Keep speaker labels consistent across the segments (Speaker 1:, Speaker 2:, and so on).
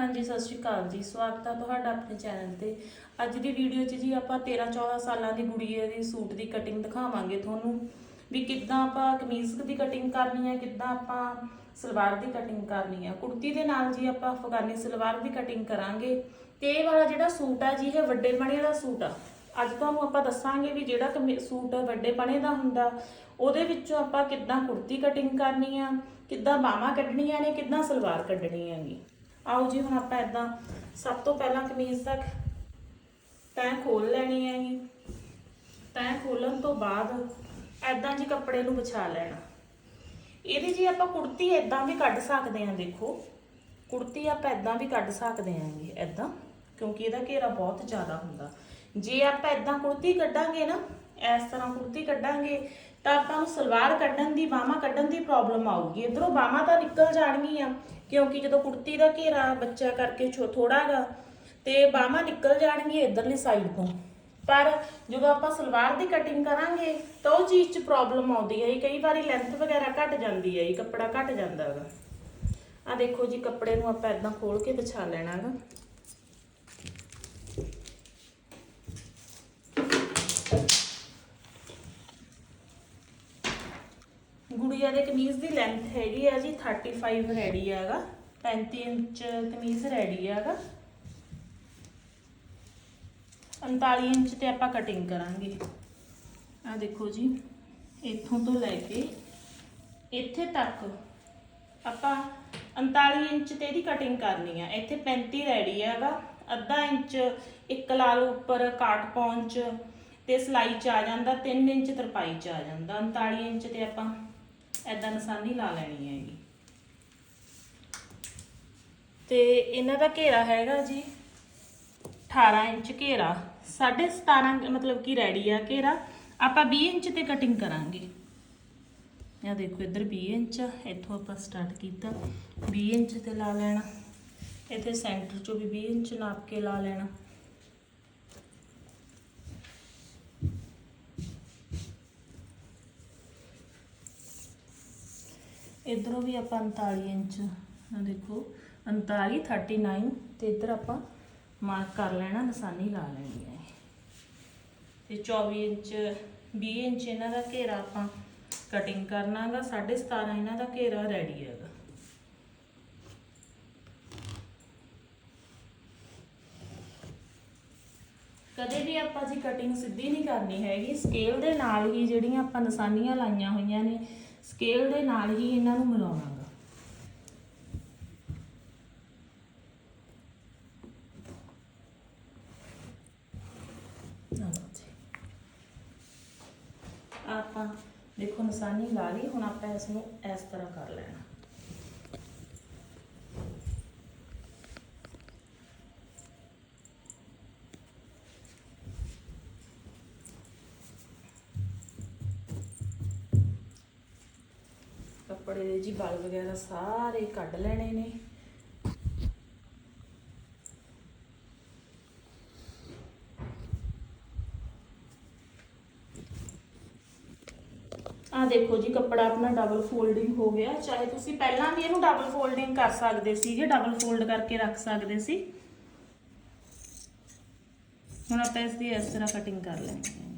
Speaker 1: ਹਾਂਜੀ, ਸਤਿ ਸ਼੍ਰੀ ਅਕਾਲ ਜੀ। ਸਵਾਗਤ ਹੈ ਤੁਹਾਡਾ ਆਪਣੇ ਚੈਨਲ ਤੇ। ਅੱਜ ਦੀ ਵੀਡੀਓ 'ਚ ਜੀ ਆਪਾਂ 13 14 ਸਾਲਾਂ ਦੀ ਗੁੜੀਆ ਦੇ ਸੂਟ ਦੀ ਕਟਿੰਗ ਦਿਖਾਵਾਂਗੇ ਤੁਹਾਨੂੰ। ਵੀ ਕਿੱਦਾਂ ਆਪਾਂ ਕਮੀਜ਼ ਦੀ ਕਟਿੰਗ ਕਰਨੀ ਹੈ, ਕਿੱਦਾਂ ਆਪਾਂ ਸਲਵਾਰ ਦੀ ਕਟਿੰਗ ਕਰਨੀ ਹੈ। ਕੁੜਤੀ ਦੇ ਨਾਲ ਜੀ ਆਪਾਂ ਅਫਗਾਨੀ ਸਲਵਾਰ ਦੀ ਕਟਿੰਗ ਕਰਾਂਗੇ। ਤੇ ਇਹ ਵਾਲਾ ਜਿਹੜਾ ਸੂਟ ਆ ਜੀ, ਇਹ ਵੱਡੇ ਬਣੇ ਦਾ ਸੂਟ ਆ। ਅੱਜ ਤੁਹਾਨੂੰ ਆਪਾਂ ਦੱਸਾਂਗੇ ਵੀ ਜਿਹੜਾ ਕਮੀ- ਸੂਟ ਵੱਡੇ ਬਣੇ ਦਾ ਹੁੰਦਾ, ਉਹਦੇ ਵਿੱਚੋਂ ਆਪਾਂ ਕਿੱਦਾਂ ਕੁੜਤੀ ਕਟਿੰਗ ਕਰਨੀ ਆ, ਕਿੱਦਾਂ ਬਾਹਾਂ ਕੱਢਣੀਆਂ ਨੇ, ਕਿੱਦਾਂ ਸਲਵਾਰ ਕੱਢਣੀ ਹੈਗੀ ਆਓ ਜੀ, ਹੁਣ ਆਪਾਂ ਇਦਾਂ ਸਭ ਤੋਂ ਪਹਿਲਾਂ ਕਮੀਜ਼ ਤੱਕ ਤੈਂ ਖੋਲ ਲੈਣੀ ਹੈ ਜੀ ਤੈਂ ਖੋਲਣ ਤੋਂ ਬਾਅਦ ਐਦਾਂ ਜੀ ਕੱਪੜੇ ਨੂੰ ਵਿਛਾ ਲੈਣਾ। ਇਹਦੀ ਜੀ ਆਪਾਂ ਕੁੜਤੀ ਐਦਾਂ ਵੀ ਕੱਢ ਸਕਦੇ ਹਾਂ, ਦੇਖੋ। ਕੁੜਤੀ ਆਪਾਂ ਐਦਾਂ ਵੀ ਕੱਢ ਸਕਦੇ ਹਾਂਗੇ ਐਦਾਂ ਕਿਉਂਕਿ ਇਹਦਾ ਘੇਰਾ ਬਹੁਤ ਜ਼ਿਆਦਾ ਹੁੰਦਾ। ਜੇ ਆਪਾਂ ਐਦਾਂ ਕੁੜਤੀ ਕੱਢਾਂਗੇ ਨਾ, ਇਸ ਤਰ੍ਹਾਂ ਕੁੜਤੀ ਕੱਢਾਂਗੇ, ਤਾਂ ਆਪਾਂ ਨੂੰ ਸਲਵਾਰ ਕੱਢਣ ਦੀ, ਬਾਹਾਂ ਕੱਢਣ ਦੀ ਪ੍ਰੋਬਲਮ ਆਊਗੀ। ਇਧਰੋਂ ਬਾਹਾਂ ਤਾਂ ਨਿਕਲ ਜਾਣਗੀਆਂ। ਕਿਉਂਕਿ ਜਦੋਂ ਕੁੜਤੀ ਦਾ ਘੇਰਾ ਬੱਚਾ ਕਰਕੇ ਥੋੜਾਗਾ ਤੇ ਬਾਹਾਂ ਨਿਕਲ ਜਾਣਗੀਆਂ ਇਧਰਲੀ ਸਾਈਡ ਤੋਂ। ਪਰ ਜਦੋਂ ਆਪਾਂ ਸਲਵਾਰ ਦੀ ਕਟਿੰਗ ਕਰਾਂਗੇ, ਤਾਂ ਉਹ ਚੀਜ਼ 'ਚ ਪ੍ਰੋਬਲਮ ਆਉਂਦੀ ਹੈ ਕਈ ਵਾਰੀ ਲੈਂਥ ਵਗੈਰਾ ਘਟ ਜਾਂਦੀ ਹੈ ਇਹ ਕੱਪੜਾ ਘਟ ਜਾਂਦਾ ਹੈਗਾ। ਆ ਦੇਖੋ ਜੀ, ਕੱਪੜੇ ਨੂੰ ਆਪਾਂ ਇਦਾਂ ਖੋਲ ਕੇ ਵਿਛਾ ਲੈਣਾ ਹੈਗਾ ਗੁੜੀਆ ਦੇ ਕਮੀਜ਼ ਦੀ ਲੈਂਥ ਹੈਗੀ ਆ ਜੀ 35 ਰੈਡੀ ਹੈਗਾ। 35 ਇੰਚ ਕਮੀਜ਼ ਰੈਡੀ ਹੈਗਾ। 39 ਇੰਚ ਤੇ ਆਪਾਂ ਕਟਿੰਗ ਕਰਾਂਗੇ। ਆ ਦੇਖੋ ਜੀ, ਇੱਥੋਂ ਤੋਂ ਲੈ ਕੇ ਇੱਥੇ ਤੱਕ ਆਪਾਂ 39 ਇੰਚ ਤੇ ਇਹਦੀ ਕਟਿੰਗ ਕਰਨੀ ਆ। ਇੱਥੇ 35 ਰੈਡੀ ਹੈਗਾ, ਅੱਧਾ ਇੰਚ ਇੱਕ ਲਾਲ ਉੱਪਰ ਕਾਟ ਪੌਂਚ ਤੇ ਸਲਾਈ ਚ ਆ ਜਾਂਦਾ 3 ਇੰਚ ਤਰਪਾਈ ਚ ਆ ਜਾਂਦਾ। 39 ਇੰਚ ਤੇ ਆਪਾਂ ਐਦਾਂ ਨਿਸ਼ਾਨੀ ਲਾ ਲੈਣੀ ਹੈਗੀ। ਤੇ ਇਹਨਾਂ ਦਾ ਘੇਰਾ ਹੈਗਾ ਜੀ 18 ਇੰਚ ਘੇਰਾ। 17.5 ਮਤਲਬ ਕਿ ਰੈਡੀ ਆ ਘੇਰਾ। ਆਪਾਂ 20 ਇੰਚ ਤੇ ਕਟਿੰਗ ਕਰਾਂਗੇ। ਇਹ ਦੇਖੋ ਇੱਧਰ 20 ਇੰਚ ਆ, ਇੱਥੋਂ ਆਪਾਂ ਸਟਾਰਟ ਕੀਤਾ। 20 ਇੰਚ ਤੇ ਲਾ ਲੈਣਾ। ਇੱਥੇ ਸੈਂਟਰ ਚੋਂ ਵੀ 20 ਇੰਚ ਨਾਪ ਕੇ ਲਾ ਲੈਣਾ। ਇਧਰੋਂ ਵੀ ਆਪਾਂ 39 ਇੰਚ ਆ ਦੇਖੋ 39 39 ਤੇ ਇਧਰ ਆਪਾਂ ਮਾਰਕ ਕਰ ਲੈਣਾ, ਨਿਸ਼ਾਨੀ ਲਾ ਲੈਣੀ ਹੈ ਤੇ 24 ਇੰਚ 20 ਇੰਚ ਇਹਨਾਂ ਦਾ ਘੇਰਾ ਆਪਾਂ ਕਟਿੰਗ ਕਰਨਾਗਾ 17.5 ਇਹਨਾਂ ਦਾ ਘੇਰਾ ਰੈਡੀ ਹੈਗਾ। ਕਦੇ ਵੀ ਆਪਾਂ ਜੀ ਕਟਿੰਗ ਸਿੱਧੀ ਨਹੀਂ ਕਰਨੀ ਹੈਗੀ ਸਕੇਲ ਦੇ ਨਾਲ ਹੀ ਜਿਹੜੀਆਂ ਆਪਾਂ ਨਿਸ਼ਾਨੀਆਂ ਲਾਈਆਂ ਹੋਈਆਂ ਨੇ ਸਕੇਲ ਦੇ ਨਾਲ ਹੀ ਇਹਨਾਂ ਨੂੰ ਮਿਲਾਉਣਾਗਾ। ਲਓ ਆਪਾਂ ਦੇਖੋ ਨਿਸ਼ਾਨੀ ਲਾ ਲਈ, ਹੁਣ ਆਪਾਂ ਇਸ ਨੂੰ ਇਸ ਤਰ੍ਹਾਂ ਕਰ ਲੈਣਾ। ਜੀ, ਵਲ ਵਗੈਰਾ ਸਾਰੇ ਕੱਢ ਲੈਣੇ ਨੇ। ਆ ਦੇਖੋ ਜੀ, ਕੱਪੜਾ ਆਪਣਾ ਡਬਲ ਫੋਲਡਿੰਗ ਹੋ ਗਿਆ। ਚਾਹੇ ਤੁਸੀਂ ਪਹਿਲਾਂ ਵੀ ਇਹਨੂੰ ਡਬਲ ਫੋਲਡਿੰਗ ਕਰ ਸਕਦੇ ਸੀਗੇ ਡਬਲ ਫੋਲਡ ਕਰਕੇ ਰੱਖ ਸਕਦੇ ਸੀ। ਹੁਣ ਆਪਾਂ ਇਸ ਦੀ ਇਸ ਤਰ੍ਹਾਂ ਕਟਿੰਗ ਕਰ ਲੈਣੀ ਹੈ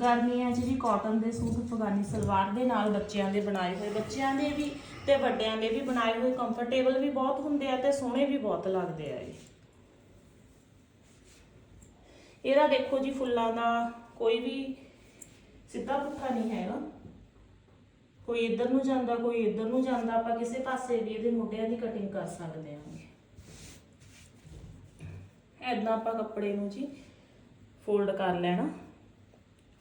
Speaker 1: ਗਰਮੀਆਂ 'ਚ ਜੀ ਕਾਟਨ ਦੇ ਸੂਟ ਅਫਗਾਨੀ ਸਲਵਾਰ ਦੇ ਨਾਲ ਬੱਚਿਆਂ ਦੇ ਬਣਾਏ ਹੋਏ, ਬੱਚਿਆਂ ਦੇ ਵੀ ਤੇ ਵੱਡਿਆਂ ਦੇ ਵੀ ਬਣਾਏ ਹੋਏ ਕੰਫਰਟੇਬਲ ਵੀ ਬਹੁਤ ਹੁੰਦੇ ਆ ਤੇ ਸੋਹਣੇ ਵੀ ਬਹੁਤ ਲੱਗਦੇ ਆ ਇਹ। ਇਹਦਾ ਦੇਖੋ ਜੀ ਫੁੱਲਾਂ ਦਾ ਕੋਈ ਵੀ ਸਿੱਧਾ ਪੁੱਠਾ ਨਹੀਂ ਹੈਗਾ। ਕੋਈ ਇੱਧਰ ਨੂੰ ਜਾਂਦਾ, ਕੋਈ ਇੱਧਰ ਨੂੰ ਜਾਂਦਾ, ਆਪਾਂ ਕਿਸੇ ਪਾਸੇ ਵੀ ਇਹਦੇ ਮੋਢਿਆਂ ਦੀ ਕਟਿੰਗ ਕਰ ਸਕਦੇ ਹਾਂ। ਐਦਾਂ ਆਪਾਂ ਕੱਪੜੇ ਨੂੰ ਜੀ ਫੋਲਡ ਕਰ ਲੈਣਾ।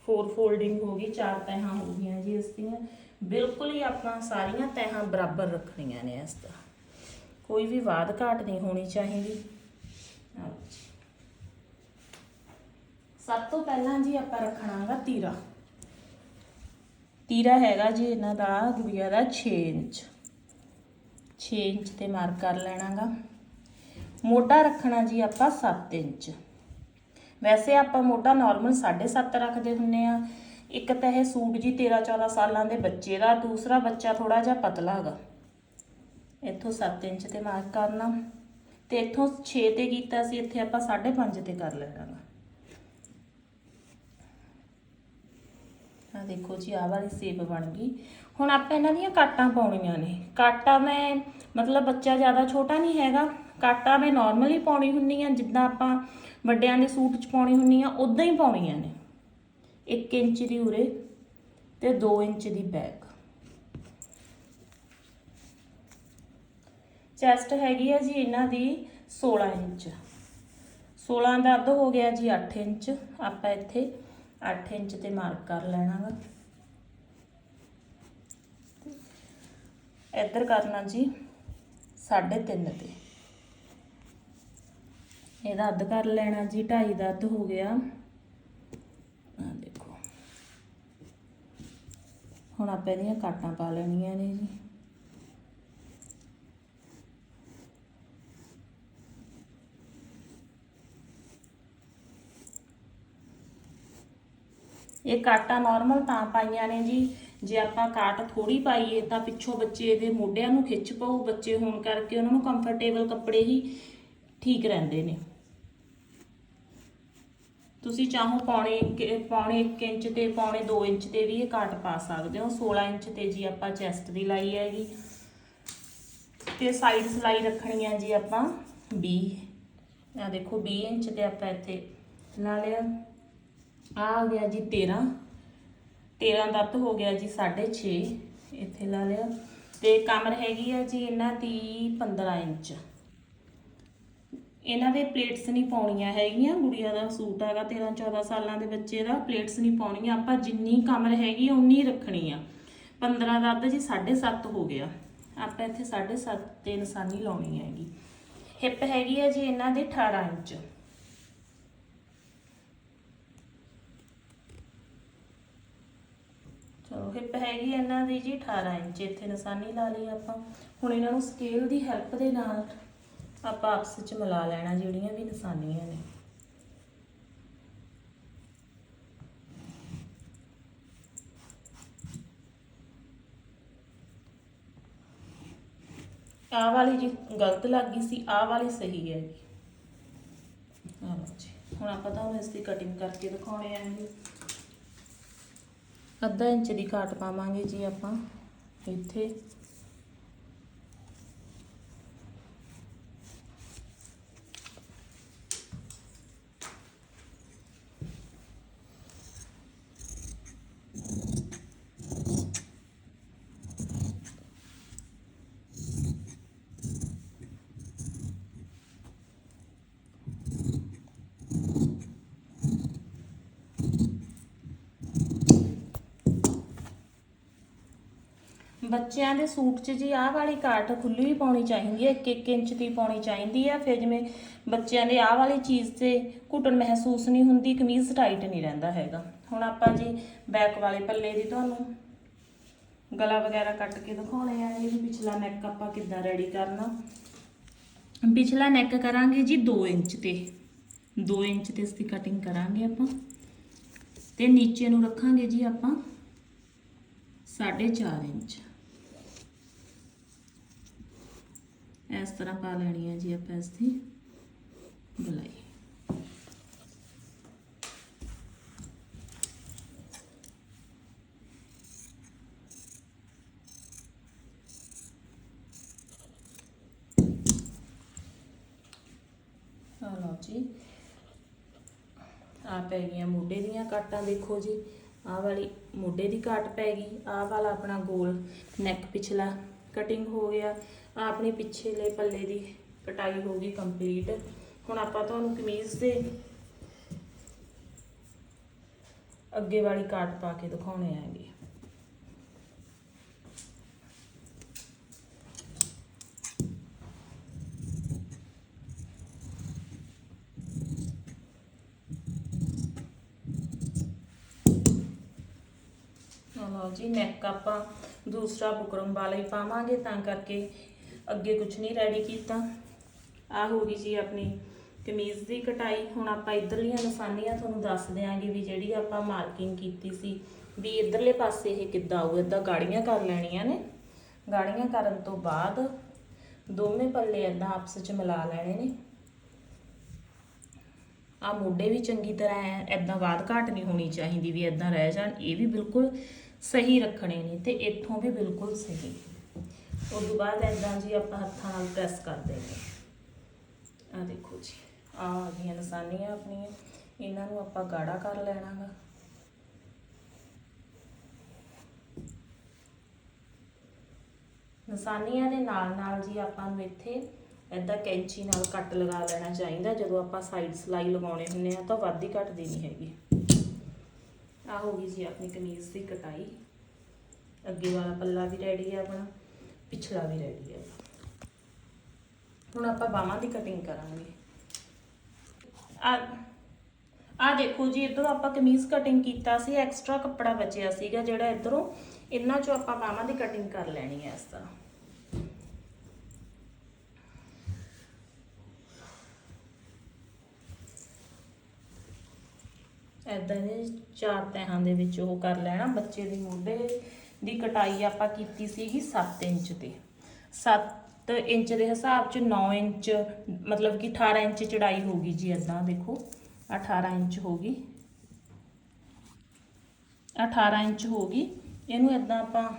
Speaker 1: ਫੋਰ ਫੋਲਡਿੰਗ ਹੋ ਗਈ, ਚਾਰ ਤਹਾਂ ਹੋ ਗਈਆਂ ਜੀ ਇਸ ਦੀਆਂ। ਬਿਲਕੁਲ ਹੀ ਆਪਾਂ ਸਾਰੀਆਂ ਤਹਾਂ ਬਰਾਬਰ ਰੱਖਣੀਆਂ ਨੇ ਇਸ ਦਾ। ਕੋਈ ਵੀ ਵਾਧ ਘਾਟ ਨਹੀਂ ਹੋਣੀ ਚਾਹੀਦੀ। ਸਭ ਤੋਂ ਪਹਿਲਾਂ ਜੀ ਆਪਾਂ ਰੱਖਣਾਗਾ ਤੀਰਾ। ਤੀਰਾ ਹੈਗਾ ਜੀ ਇਹਨਾਂ ਦਾ ਗੁੜੀਆ ਦਾ 6 ਇੰਚ। 6 ਇੰਚ ਤੇ ਮਾਰਕ ਕਰ ਲੈਣਾਗਾ। ਮੋਢਾ ਰੱਖਣਾ ਜੀ ਆਪਾਂ 7 ਇੰਚ। ਵੈਸੇ ਆਪਾਂ ਮੋਢਾ ਨਾਰਮਲ 7.5 ਰੱਖਦੇ ਹੁੰਨੇ ਆ। ਇੱਕ ਤਾਂ ਇਹ ਸੂਟ ਜੀ 13 14 ਸਾਲਾਂ ਦੇ ਬੱਚੇ ਦਾ, ਦੂਸਰਾ ਬੱਚਾ ਥੋੜਾ ਜਿਹਾ ਪਤਲਾ ਹੈਗਾ। ਇੱਥੋਂ 7 ਇੰਚ ਤੇ ਮਾਰਕ ਕਰਨਾ। ਤੇ ਇੱਥੋਂ 6 ਤੇ ਕੀਤਾ ਸੀ, ਇੱਥੇ ਆਪਾਂ 5.5 ਤੇ ਕਰ ਲੈਣਾਗਾ ਆ ਦੇਖੋ ਜੀ, ਆਹ ਵਾਲੀ ਸੇਬ ਬਣ ਗਈ। ਹੁਣ ਆਪਾਂ ਇਹਨਾਂ ਦੀਆਂ ਕਾਟਾਂ ਪਾਉਣੀਆਂ ਨੇ। ਕਾਟਾ ਮੈਂ, ਮਤਲਬ ਬੱਚਾ ਜ਼ਿਆਦਾ ਛੋਟਾ ਨਹੀਂ ਹੈਗਾ। ਕਾਟਾ ਮੈਂ ਨਾਰਮਲੀ ਪਾਉਣੀ ਹੁੰਨੀ ਆ, ਜਿੱਦਾਂ ਆਪਾਂ ਵੱਡਿਆਂ ਦੇ ਸੂਟ 'ਚ ਪਾਉਣੀ ਹੁੰਨੀ ਆ ਉਦਾਂ ਹੀ ਪਾਉਣੀਆਂ ਨੇ। 1 ਇੰਚ ਦੀ ਉਰੇ ਤੇ 2 ਇੰਚ ਦੀ ਬੈਕ ਚੈਸਟ ਹੈਗੀ ਆ ਜੀ ਇਹਨਾਂ ਦੀ 16 ਇੰਚ। 16 ਦਾ ਅੱਧ ਹੋ ਗਿਆ ਜੀ 8 ਇੰਚ। ਆਪਾਂ ਇੱਥੇ 8 ਇੰਚ ਤੇ ਮਾਰਕ ਕਰ ਲੈਣਾ ਵਾ। ਇੱਧਰ ਕਰਨਾ ਜੀ 3.5 ਤੇ। ਇਹਦਾ ਅੱਧ ਕਰ ਲੈਣਾ ਜੀ, ਢਾਈ ਦਾ ਅੱਧ ਹੋ ਗਿਆ। ਆ ਦੇਖੋ। ਹੁਣ ਆਪਾਂ ਇਹਦੀਆਂ ਕਾਟਾਂ ਪਾ ਲੈਣੀਆਂ ਨੇ ਜੀ। ਇਹ ਕਾਟਾਂ ਨਾਰਮਲ ਤਾਂ ਪਾਈਆਂ ਨੇ ਜੀ। ਜੇ ਆਪਾਂ ਕਾਟ ਥੋੜੀ ਪਾਈਏ ਤਾਂ ਪਿੱਛੋਂ ਬੱਚੇ ਦੇ ਮੋਢਿਆਂ ਨੂੰ ਖਿੱਚ ਪਊ, ਬੱਚੇ ਹੋਣ ਕਰਕੇ ਉਹਨਾਂ ਨੂੰ ਕੰਫਰਟੇਬਲ ਕੱਪੜੇ ਹੀ ਠੀਕ ਰਹਿੰਦੇ ਨੇ। ਤੁਸੀਂ ਚਾਹੋ ਪੌਣੇ ਇੱਕ- ਪੌਣੇ 1 ਇੰਚ ਤੇ ਪੌਣੇ 2 ਇੰਚ ਤੇ ਵੀ ਇਹ ਕਾਟ ਪਾ ਸਕਦੇ ਹੋ। 16 ਇੰਚ ਤੇ ਜੀ ਆਪਾਂ ਚੈਸਟ ਦੀ ਲਾਈ ਹੈਗੀ। ਤੇ ਸਾਈਡ ਸਲਾਈ ਰੱਖਣੀ ਹੈ ਜੀ ਆਪਾਂ 20 ਆ ਦੇਖੋ 20 ਇੰਚ ਤੇ ਆਪਾਂ ਇੱਥੇ ਲਾ ਲਿਆ। ਆ ਆ ਗਿਆ ਜੀ 13 13 ਦਾ ਹੋ ਗਿਆ ਜੀ 6.5 ਇੱਥੇ ਲਾ ਲਿਆ। ਤੇ ਕਮਰ ਹੈਗੀ ਆ ਜੀ ਇਹਨਾਂ ਦੀ 15 ਇੰਚ। ਇਹਨਾਂ ਦੇ ਪਲੇਟਸ ਨਹੀਂ ਪਾਉਣੀਆਂ ਹੈਗੀਆਂ। ਗੁੜੀਆ ਦਾ ਸੂਟ ਹੈਗਾ 13 14 ਸਾਲਾਂ ਦੇ ਬੱਚੇ ਦਾ ਪਲੇਟਸ ਨਹੀਂ ਪਾਉਣੀਆਂ। ਆਪਾਂ ਜਿੰਨੀ ਕਮਰ ਹੈਗੀ ਉਨੀ ਰੱਖਣੀ ਆ। 15 ਦਾ ਅੱਧ ਜੀ 7.5 ਹੋ ਗਿਆ। ਆਪਾਂ ਇੱਥੇ 7.5 ਤੇ ਨਿਸ਼ਾਨੀ ਲਾਉਣੀ ਹੈਗੀ। ਹਿੱਪ ਹੈਗੀ ਆ ਜੀ ਇਹਨਾਂ ਦੇ 18 ਇੰਚ। ਚਲੋ ਹਿੱਪ ਹੈਗੀ ਇਹਨਾਂ ਦੀ ਜੀ 18 ਇੰਚ। ਇੱਥੇ ਨਿਸ਼ਾਨੀ ਲਾ ਲਈ ਆਪਾਂ। ਹੁਣ ਇਹਨਾਂ ਨੂੰ ਸਕੇਲ ਦੀ ਹੈਲਪ ਦੇ ਨਾਲ ਆਪਾਂ ਆਪਸ ਵਿੱਚ ਮਿਲਾ ਲੈਣਾ, ਜਿਹੜੀਆਂ ਵੀ ਨਿਸ਼ਾਨੀਆਂ ਨੇ। ਆਹ ਵਾਲੀ ਜੀ ਗਲਤ ਲੱਗ ਗਈ ਸੀ, ਆਹ ਵਾਲੀ ਸਹੀ ਹੈ ਆਹ ਲਓ ਹੁਣ ਆਪਾਂ ਤੁਹਾਨੂੰ ਇਸ ਦੀ ਕਟਿੰਗ ਕਰਕੇ ਦਿਖਾਉਣੇ ਆਂਗੇ ਅੱਧਾ ਇੰਚ ਦੀ ਕਾਟ ਪਾਵਾਂਗੇ ਜੀ ਆਪਾਂ, ਇੱਥੇ। ਬੱਚਿਆਂ ਦੇ ਸੂਟ 'ਚ ਜੀ ਆਹ ਵਾਲੀ ਕਾਟ ਖੁੱਲੀ ਵੀ ਪਾਉਣੀ ਚਾਹੀਦੀ ਹੈ 1-1 ਇੰਚ ਦੀ ਪਾਉਣੀ ਚਾਹੀਦੀ ਹੈ। ਫਿਰ ਜਿਵੇਂ ਬੱਚਿਆਂ ਦੇ ਆਹ ਵਾਲੀ ਚੀਜ਼ ਤੇ ਘੁਟਣ ਮਹਿਸੂਸ ਨਹੀਂ ਹੁੰਦੀ, ਕਮੀਜ਼ ਟਾਈਟ ਨਹੀਂ ਰਹਿੰਦਾ ਹੈਗਾ। ਹੁਣ ਆਪਾਂ ਜੀ ਬੈਕ ਵਾਲੇ ਪੱਲੇ ਦੀ ਤੁਹਾਨੂੰ ਗਲਾ ਵਗੈਰਾ ਕੱਟ ਕੇ ਦਿਖਾਉਣੇ ਆ ਇਹ ਪਿਛਲਾ ਨੈਕ ਆਪਾਂ ਕਿੱਦਾਂ ਰੈਡੀ ਕਰਨਾ। ਪਿਛਲਾ ਨੈਕ ਕਰਾਂਗੇ ਜੀ 2 ਇੰਚ ਤੇ। 2 ਇੰਚ ਤੇ ਇਸ ਦੀ ਕਟਿੰਗ ਕਰਾਂਗੇ ਆਪਾਂ। ਤੇ ਨੀਚੇ ਨੂੰ ਰੱਖਾਂਗੇ ਜੀ ਆਪਾਂ 4.5 ਇੰਚ। ਇਸ ਤਰ੍ਹਾਂ ਪਾ ਲੈਣੀ ਹੈ ਜੀ ਆਪਾਂ ਇਸ ਦੀ ਗਲਾਈ ਲਓ ਜੀ। ਆ ਪੈ ਗਈਆਂ ਮੋਢੇ ਦੀਆਂ ਕਾਟਾਂ, ਦੇਖੋ ਜੀ। ਆਹ ਵਾਲੀ ਮੋਢੇ ਦੀ ਕਾਟ ਪੈ ਗਈ। ਆਹ ਵਾਲਾ ਆਪਣਾ ਗੋਲ ਨੈਕ ਪਿਛਲਾ ਕਟਿੰਗ ਹੋ ਗਿਆ। ਆਪਣੀ ਪਿਛਲੇ ਪੱਲੇ ਦੀ ਕਟਾਈ ਹੋ ਗਈ ਕੰਪਲੀਟ। ਹੁਣ ਆਪਾਂ ਤੁਹਾਨੂੰ ਕਮੀਜ਼ ਦੇ ਅੱਗੇ ਵਾਲੀ ਕਾਟ ਪਾ ਕੇ ਦਿਖਾਉਣੇ ਆਂਗੇ ਲਓ ਜੀ ਨੈਕ ਆਪਾਂ ਦੂਸਰਾ ਬੁਕਰਮ ਵਾਲਾ ਹੀ ਪਾਵਾਂਗੇ ਤਾਂ ਕਰਕੇ ਅੱਗੇ ਕੁਝ ਨਹੀਂ ਰੈਡੀ ਕੀਤਾ। ਆ ਹੋ ਗਈ ਜੀ ਆਪਣੀ ਕਮੀਜ਼ ਦੀ ਕਟਾਈ। ਹੁਣ ਆਪਾਂ ਇਧਰਲੀਆਂ ਨਿਸ਼ਾਨੀਆਂ ਤੁਹਾਨੂੰ ਦੱਸ ਦਿਆਂਗੇ ਵੀ ਜਿਹੜੀ ਆਪਾਂ ਮਾਰਕਿੰਗ ਕੀਤੀ ਸੀ ਵੀ ਇਧਰਲੇ ਪਾਸੇ ਇਹ ਕਿੱਦਾਂ ਆਊ ਇਦਾਂ ਗਾੜੀਆਂ ਕਰ ਲੈਣੀਆਂ ਨੇ। ਗਾੜੀਆਂ ਕਰਨ ਤੋਂ ਬਾਅਦ ਦੋਵੇਂ ਪੱਲੇ ਇਦਾਂ ਆਪਸ ਵਿੱਚ ਮਿਲਾ ਲੈਣੇ ਨੇ। ਆ ਮੋਢੇ ਵੀ ਚੰਗੀ ਤਰ੍ਹਾਂ ਐਦਾਂ ਬਾਦ ਘਾਟ ਨਹੀਂ ਹੋਣੀ ਚਾਹੀਦੀ ਵੀ ਐਦਾਂ ਰਹਿ ਜਾਣ, ਇਹ ਵੀ ਬਿਲਕੁਲ ਸਹੀ ਰੱਖਣੇ ਨੇ ਤੇ ਇੱਥੋਂ ਵੀ ਬਿਲਕੁਲ ਸਹੀ। ਉਸ ਤੋਂ ਬਾਅਦ ਐਦਾਂ ਜੀ ਆਪਾਂ ਹੱਥਾਂ ਨਾਲ ਪ੍ਰੈਸ ਕਰ ਦੇਣੀ ਆ ਦੇਖੋ ਜੀ ਆ ਆ ਗਈਆਂ ਨਿਸ਼ਾਨੀਆਂ ਆਪਣੀਆਂ। ਇਹਨਾਂ ਨੂੰ ਆਪਾਂ ਗਾੜਾ ਕਰ ਲੈਣਾਗਾ। ਨਿਸ਼ਾਨੀਆਂ ਦੇ ਨਾਲ ਨਾਲ ਜੀ ਆਪਾਂ ਨੂੰ ਇੱਥੇ ਏਦਾਂ ਕੈਂਚੀ ਨਾਲ ਕੱਟ ਲਗਾ ਲੈਣਾ ਚਾਹੀਦਾ। ਜਦੋਂ ਆਪਾਂ ਸਾਈਡ ਸਲਾਈ ਲਗਾਉਣੇ ਹੁੰਦੇ ਆ ਤਾਂ ਵੱਧ ਹੀ ਘੱਟ ਦੇਣੀ ਹੈਗੀ। ਆ ਹੋ ਗਈ ਜੀ ਆਪਣੀ ਕਮੀਜ਼ ਦੀ ਕਟਾਈ। ਅੱਗੇ ਵਾਲਾ ਪੱਲਾ ਵੀ ਰੈਡੀ ਆ ਆਪਣਾ। ਪਿਛਲਾ ਵੀ ਰੈਡੀ ਹੈ ਹੁਣ ਆਪਾਂ ਬਾਹਾਂ ਦੀ ਕਟਿੰਗ ਕਰਾਂਗੇ। ਆ ਆ ਦੇਖੋ ਜੀ, ਇਧਰੋਂ ਆਪਾਂ ਕਮੀਜ਼ ਕਟਿੰਗ ਕੀਤਾ ਸੀ ਐਕਸਟਰਾ ਕੱਪੜਾ ਬਚਿਆ ਸੀਗਾ ਜਿਹੜਾ ਇਧਰੋਂ, ਇਹਨਾਂ ਚੋਂ ਆਪਾਂ ਬਾਹਾਂ ਦੀ ਕਟਿੰਗ ਕਰ ਲੈਣੀ ਹੈ ਇਸ ਤਰ੍ਹਾਂ। ਐਦਾਂ ਦੇ ਚਾਰ ਤਹਾਂ ਦੇ ਵਿੱਚ ਉਹ ਕਰ ਲੈਣਾ, ਬੱਚੇ ਦੇ ਮੋਢੇ ਦੀ ਕਟਾਈ ਆਪਾਂ ਕੀਤੀ ਸੀਗੀ 7 ਇੰਚ ਤੇ। 7 ਇੰਚ ਦੇ ਹਿਸਾਬ ਚ 9 ਇੰਚ, ਮਤਲਬ ਕਿ 18 ਇੰਚ ਚੜਾਈ ਹੋਗੀ ਜੀ ਐਦਾਂ ਦੇਖੋ। 18 ਇੰਚ ਹੋਗੀ 18 ਇੰਚ ਹੋਗੀ ਇਹਨੂੰ ਐਦਾਂ ਆਪਾਂ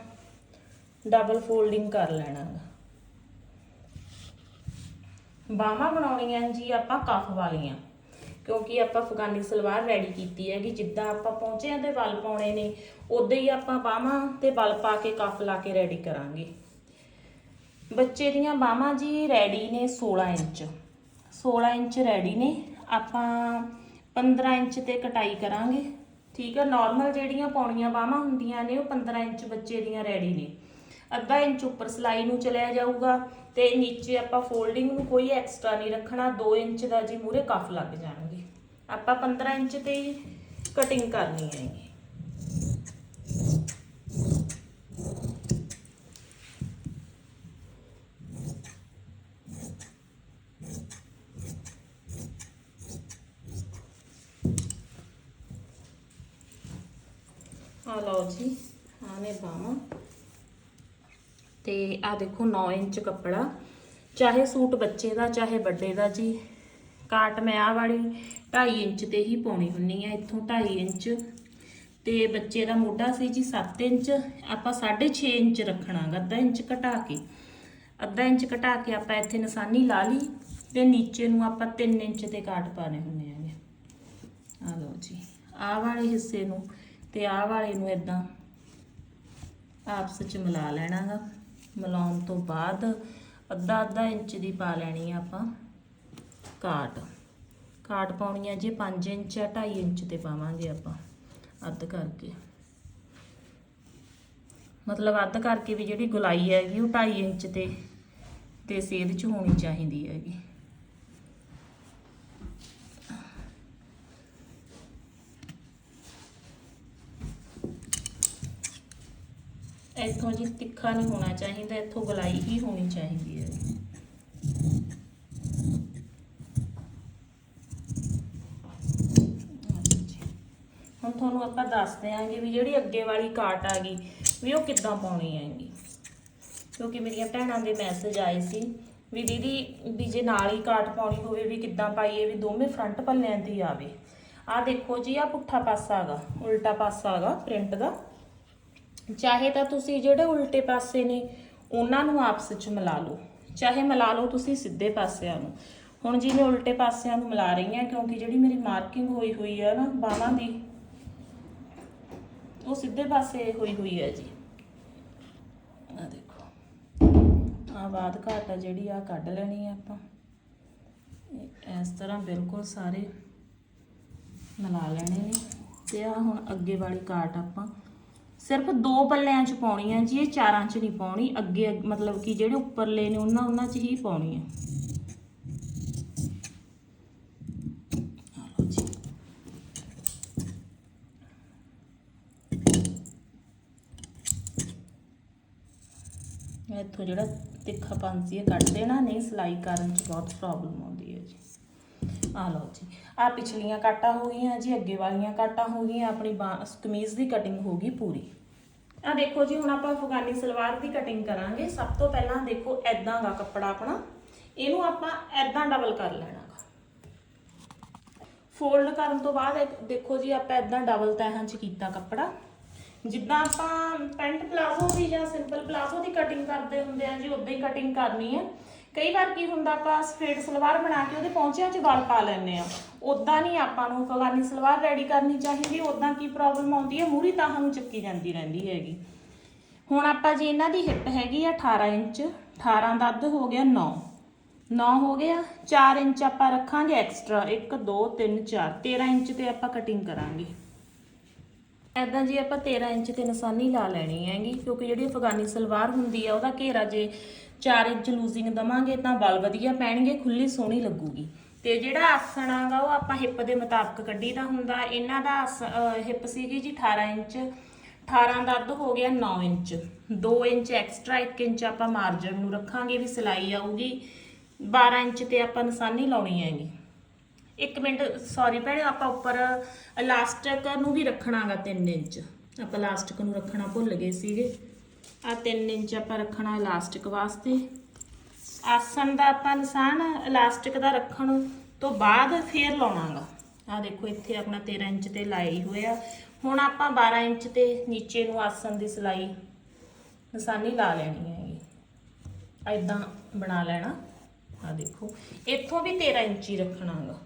Speaker 1: ਡਬਲ ਫੋਲਡਿੰਗ ਕਰ ਲੈਣਾ ਗਾ। ਬਾਹਾਂ ਬਣਾਉਣੀਆਂ ਜੀ ਆਪਾਂ ਕਫ ਵਾਲੀਆਂ। ਕਿਉਂਕਿ ਆਪਾਂ ਅਫਗਾਨੀ ਸਲਵਾਰ ਰੈਡੀ ਕੀਤੀ ਹੈਗੀ, ਜਿੱਦਾਂ ਆਪਾਂ ਪਹੁੰਚਿਆਂ ਦੇ ਵੱਲ ਪਾਉਣੇ ਨੇ ਉਦਾਂ ਹੀ ਆਪਾਂ ਬਾਹਾਂ ਤੇ ਵੱਲ ਪਾ ਕੇ ਕਫ ਲਾ ਕੇ ਰੈਡੀ ਕਰਾਂਗੇ। ਬੱਚੇ ਦੀਆਂ ਬਾਹਾਂ ਜੀ ਰੈਡੀ ਨੇ 16 ਇੰਚ। 16 ਇੰਚ ਰੈਡੀ ਨੇ, ਆਪਾਂ 15 ਇੰਚ ਤੇ ਕਟਾਈ ਕਰਾਂਗੇ। ਠੀਕ ਹੈ ਨਾਰਮਲ ਜਿਹੜੀਆਂ ਪਾਉਣੀਆਂ ਬਾਹਾਂ ਹੁੰਦੀਆਂ ਨੇ, ਉਹ 15 ਇੰਚ ਬੱਚੇ ਦੀਆਂ ਰੈਡੀ ਨੇ। ਅੱਧਾ ਇੰਚ ਉੱਪਰ ਸਲਾਈ ਨੂੰ ਚਲਿਆ ਜਾਊਗਾ ਤੇ ਨੀਚੇ ਆਪਾਂ ਫੋਲਡਿੰਗ ਨੂੰ ਕੋਈ ਐਕਸਟਰਾ ਨਹੀਂ ਰੱਖਣਾ 2 ਇੰਚ ਦਾ ਜੀ ਮੂਰੇ ਕਫ ਲੱਗ ਜਾਣਗੇ। ਆਪਾਂ 15 ਇੰਚ ਤੇ ਕਟਿੰਗ ਕਰਨੀ ਹੈਗੀ। ਆ ਲਓ ਜੀ, ਆਹ ਨੇ ਬਾਹਾਂ। ਤੇ ਆ ਦੇਖੋ 9 ਇੰਚ ਕੱਪੜਾ, ਚਾਹੇ ਸੂਟ ਬੱਚੇ ਦਾ, ਚਾਹੇ ਵੱਡੇ ਦਾ ਜੀ। ਕਾਟ ਮੈਂ ਆ ਵਾਲੀ 2.5 ਇੰਚ ਤੇ ਹੀ ਪਾਉਣੀ ਹੁੰਨੀ ਆ, ਇੱਥੋਂ 2.5 ਇੰਚ। ਤੇ ਬੱਚੇ ਦਾ ਮੋਢਾ ਸੀ ਜੀ 7 ਇੰਚ, ਆਪਾਂ 6.5 ਇੰਚ ਰੱਖਣਾ ਗਾ ਅੱਧਾ ਇੰਚ ਘਟਾ ਕੇ। ਅੱਧਾ ਇੰਚ ਘਟਾ ਕੇ ਆਪਾਂ ਇੱਥੇ ਨਿਸ਼ਾਨੀ ਲਾ ਲਈ ਤੇ ਨੀਚੇ ਨੂੰ ਆਪਾਂ 3 ਇੰਚ ਤੇ ਕਾਟ ਪਾਣੇ ਹੁੰਨੇ ਆਗੇ ਆ ਲਓ ਜੀ, ਆਹ ਵਾਲੇ ਹਿੱਸੇ ਨੂੰ ਤੇ ਆ ਵਾਲੇ ਨੂੰ ਇਦਾਂ ਆਪਸ ਵਿੱਚ ਮਿਲਾ ਲੈਣਾ ਗਾ ਮਿਲਾਉਣ ਤੋਂ ਬਾਅਦ ਅੱਧਾ ਅੱਧਾ ਇੰਚ ਦੀ ਪਾ ਲੈਣੀ ਆ ਆਪਾਂ ਕਾਟ। ਕਾਟ ਪਾਉਣੀ ਆ ਜੇ 5 ਇੰਚ ਆ 2.5 ਇੰਚ ਤੇ ਪਾਵਾਂਗੇ ਆਪਾਂ ਅੱਧ ਕਰਕੇ। ਮਤਲਬ ਅੱਧ ਕਰਕੇ ਵੀ ਜਿਹੜੀ ਗੁਲਾਈ ਹੈਗੀ, ਉਹ 2.5 ਇੰਚ ਤੇ ਤੇ ਸੇਧ ਚ ਹੋਣੀ ਚਾਹੀਦੀ ਹੈਗੀ। ਇੱਥੋਂ ਜੀ ਤਿੱਖਾ ਨਹੀਂ ਹੋਣਾ ਚਾਹੀਦਾ, ਇੱਥੋਂ ਗਲਾਈ ਹੀ ਹੋਣੀ ਚਾਹੀਦੀ ਹੈ। ਹੁਣ ਤੁਹਾਨੂੰ ਆਪਾਂ ਦੱਸ ਦਿਆਂਗੇ ਵੀ ਜਿਹੜੀ ਅੱਗੇ ਵਾਲੀ ਕਾਟ ਆ ਗਈ, ਵੀ ਉਹ ਕਿੱਦਾਂ ਪਾਉਣੀ ਹੈਗੀ। ਕਿਉਂਕਿ ਮੇਰੀਆਂ ਭੈਣਾਂ ਦੇ ਮੈਸੇਜ ਆਏ ਸੀ ਵੀ ਦੀਦੀ, ਵੀ ਜੇ ਨਾਲ ਹੀ ਕਾਟ ਪਾਉਣੀ ਹੋਵੇ ਵੀ ਕਿੱਦਾਂ ਪਾਈਏ, ਵੀ ਦੋਵੇਂ ਫਰੰਟ ਪੱਲਿਆਂ ਤੇ ਆਵੇ। ਆਹ ਦੇਖੋ ਜੀ ਆ ਪੁੱਠਾ ਪਾਸਾ ਹੈਗਾ, ਉਲਟਾ ਪਾਸਾ ਹੈਗਾ ਪ੍ਰਿੰਟ ਦਾ। ਚਾਹੇ ਤਾਂ ਤੁਸੀਂ ਜਿਹੜੇ ਉਲਟੇ ਪਾਸੇ ਨੇ, ਉਹਨਾਂ ਨੂੰ ਆਪਸ ਵਿੱਚ ਮਿਲਾ ਲਓ। ਚਾਹੇ ਮਿਲਾ ਲਓ ਤੁਸੀਂ ਸਿੱਧੇ ਪਾਸਿਆਂ ਨੂੰ। ਹੁਣ ਜੀ ਮੈਂ ਉਲਟੇ ਪਾਸਿਆਂ ਨੂੰ ਮਿਲਾ ਰਹੀ ਹਾਂ, ਕਿਉਂਕਿ ਜਿਹੜੀ ਮੇਰੀ ਮਾਰਕਿੰਗ ਹੋਈ ਹੋਈ ਹੈ ਨਾ, ਬਾਹਾਂ ਦੀ, ਉਹ ਸਿੱਧੇ ਪਾਸੇ ਹੋਈ ਹੋਈ ਹੈ ਜੀ। ਆ ਦੇਖੋ। ਆ ਬਾਦ ਘਾਟ ਆ ਜਿਹੜੀ ਆ ਕੱਢ ਲੈਣੀ ਆ ਆਪਾਂ। ਇਸ ਤਰ੍ਹਾਂ ਬਿਲਕੁਲ ਸਾਰੇ ਮਿਲਾ ਲੈਣੇ ਨੇ। ਤੇ ਆ ਹੁਣ ਅੱਗੇ ਵਾਲੀ ਕਾਟ ਆਪਾਂ ਸਿਰਫ ਦੋ ਪੱਲਿਆਂ 'ਚ ਪਾਉਣੀ ਹੈ ਜੀ, ਇਹ ਚਾਰਾਂ 'ਚ ਨਹੀਂ ਪਾਉਣੀ। ਅੱਗੇ ਮਤਲਬ ਕਿ ਜਿਹੜੇ ਉੱਪਰਲੇ ਨੇ, ਉਹਨਾਂ ਉਹਨਾਂ 'ਚ ਹੀ ਪਾਉਣੀ ਹੈ ਇੱਥੋਂ ਜਿਹੜਾ ਤਿੱਖਾਪਨ ਸੀ, ਇਹ ਕੱਢ ਦੇਣਾ, ਨਹੀਂ ਸਿਲਾਈ ਕਰਨ 'ਚ ਬਹੁਤ ਪ੍ਰੋਬਲਮ ਆਉਂਦੀ ਹੈ ਜੀ। ਆ ਲਓ ਜੀ। ਆ ਪਿਛਲੀਆਂ ਕਾਟਾਂ ਹੋ ਗਈਆਂ ਜੀ, ਅੱਗੇ ਵਾਲੀਆਂ ਕਾਟਾਂ ਹੋ ਗਈਆਂ, ਆਪਣੀ ਕਮੀਜ਼ ਦੀ ਕਟਿੰਗ ਹੋ ਗਈ ਪੂਰੀ। ਆ ਦੇਖੋ ਜੀ, ਹੁਣ ਆਪਾਂ ਅਫਗਾਨੀ ਸਲਵਾਰ ਦੀ ਕਟਿੰਗ ਕਰਾਂਗੇ। ਸਭ ਤੋਂ ਪਹਿਲਾਂ ਦੇਖੋ ਐਦਾਂ ਦਾ ਕੱਪੜਾ ਆਪਣਾ। ਇਹਨੂੰ ਆਪਾਂ ਐਦਾਂ ਡਬਲ ਕਰ ਲੈਣਾ ਗਾ। ਫੋਲਡ ਕਰਨ ਤੋਂ ਬਾਅਦ ਦੇਖੋ ਜੀ, ਆਪਾਂ ਐਦਾਂ ਡਬਲ ਤਹਾਂ 'ਚ ਕੀਤਾ ਕੱਪੜਾ। ਜਿੱਦਾਂ ਆਪਾਂ ਪੈਂਟ ਪਲਾਜ਼ੋ ਦੀ ਜਾਂ ਸਿੰਪਲ ਪਲਾਜ਼ੋ ਦੀ ਕਟਿੰਗ ਕਰਦੇ ਹੁੰਦੇ ਆ ਜੀ ਉਦਾਂ ਹੀ ਕਟਿੰਗ ਕਰਨੀ ਹੈ ਕਈ ਵਾਰ ਕੀ ਹੁੰਦਾ, ਆਪਾਂ ਸਟ੍ਰੇਟ ਸਲਵਾਰ ਬਣਾ ਕੇ ਉਹਦੇ ਪੌਂਚਿਆਂ 'ਚ ਗਲ ਪਾ ਲੈਂਦੇ ਆ ਉਦਾਂ ਨਹੀਂ ਆਪਾਂ ਨੂੰ ਅਫਗਾਨੀ ਸਲਵਾਰ ਰੈਡੀ ਕਰਨੀ ਚਾਹੀਦੀ ਉਦਾਂ ਕੀ ਪ੍ਰੋਬਲਮ ਆਉਂਦੀ ਹੈ, ਮੂਰੀ ਤਾਹਾਂ ਨੂੰ ਚੱਕੀ ਜਾਂਦੀ ਰਹਿੰਦੀ ਹੈਗੀ। ਹੁਣ ਆਪਾਂ ਜੀ ਇਹਨਾਂ ਦੀ ਹਿੱਪ ਹੈਗੀ ਆ 18 ਇੰਚ 18 ਦਾ ਅੱਧ ਹੋ ਗਿਆ 9 9 ਹੋ ਗਿਆ 4 ਇੰਚ ਆਪਾਂ ਰੱਖਾਂਗੇ ਐਕਸਟਰਾ 1 2 3 4 13 ਇੰਚ ਤੇ ਆਪਾਂ ਕਟਿੰਗ ਕਰਾਂਗੇ। ਐਦਾਂ ਜੀ ਆਪਾਂ 13 ਇੰਚ ਤੇ ਨਿਸ਼ਾਨੀ ਲਾ ਲੈਣੀ ਹੈਗੀ, ਕਿਉਂਕਿ ਜਿਹੜੀ ਅਫਗਾਨੀ ਸਲਵਾਰ ਹੁੰਦੀ ਆ, ਉਹਦਾ ਘੇਰਾ ਜੇ 4 ਇੰਚ ਲੂਜ਼ਿੰਗ ਦਵਾਂਗੇ ਤਾਂ ਬਲ ਵਧੀਆ ਪੈਣਗੇ ਖੁੱਲੀ ਸੋਹਣੀ ਲੱਗੂਗੀ। ਤੇ ਜਿਹੜਾ ਆਸਣ ਆਗਾ ਉਹ ਆਪਾਂ ਹਿੱਪ ਦੇ ਮੁਤਾਬਕ ਕੱਢੀਦਾ ਹੁੰਦਾ। ਇਹਨਾਂ ਦਾ ਹਿੱਪ ਸੀਗੀ ਜੀ 18 ਇੰਚ 18 ਦਾ ਅੱਧ ਹੋ ਗਿਆ 9 ਇੰਚ। 2 ਇੰਚ ਐਕਸਟਰਾ 1 ਇੰਚ ਆਪਾਂ ਮਾਰਜਨ ਨੂੰ ਰੱਖਾਂਗੇ ਵੀ ਸਿਲਾਈ ਆਊਗੀ। 12 ਇੰਚ ਤੇ ਆਪਾਂ ਨਿਸ਼ਾਨੀ ਲਾਉਣੀ ਹੈਗੀ। ਇੱਕ ਮਿੰਟ ਸੌਰੀ ਭੈਣੇ, ਆਪਾਂ ਉੱਪਰ ਇਲਾਸਟਿਕ ਨੂੰ ਵੀ ਰੱਖਣਾਗਾ 3 ਇੰਚ। ਆਪਾਂ ਇਲਾਸਟਿਕ ਨੂੰ ਰੱਖਣਾ ਭੁੱਲ ਗਏ ਸੀਗੇ। ਆ 3 ਇੰਚ ਆਪਾਂ ਰੱਖਣਾ ਇਲਾਸਟਿਕ ਵਾਸਤੇ। ਆਸਣ ਦਾ ਆਪਾਂ ਨਿਸ਼ਾਨ ਇਲਾਸਟਿਕ ਦਾ ਰੱਖਣ ਤੋਂ ਬਾਅਦ ਫੇਰ ਲਾਉਣਾਗਾ। ਆ ਦੇਖੋ ਇੱਥੇ ਆਪਣਾ 13 ਇੰਚ ਤੇ ਲਾਈ ਹੋਇਆ ਹੁਣ ਆਪਾਂ 12 ਇੰਚ ਤੇ ਨੀਚੇ ਨੂੰ ਆਸਣ ਦੀ ਸਿਲਾਈ ਨਿਸ਼ਾਨੀ ਲਾ ਲੈਣੀ ਹੈਗੀ। ਐਦਾਂ ਬਣਾ ਲੈਣਾ। ਆ ਦੇਖੋ, ਇੱਥੋਂ ਵੀ 13 ਇੰਚ ਹੀ ਰੱਖਣਾਗਾ।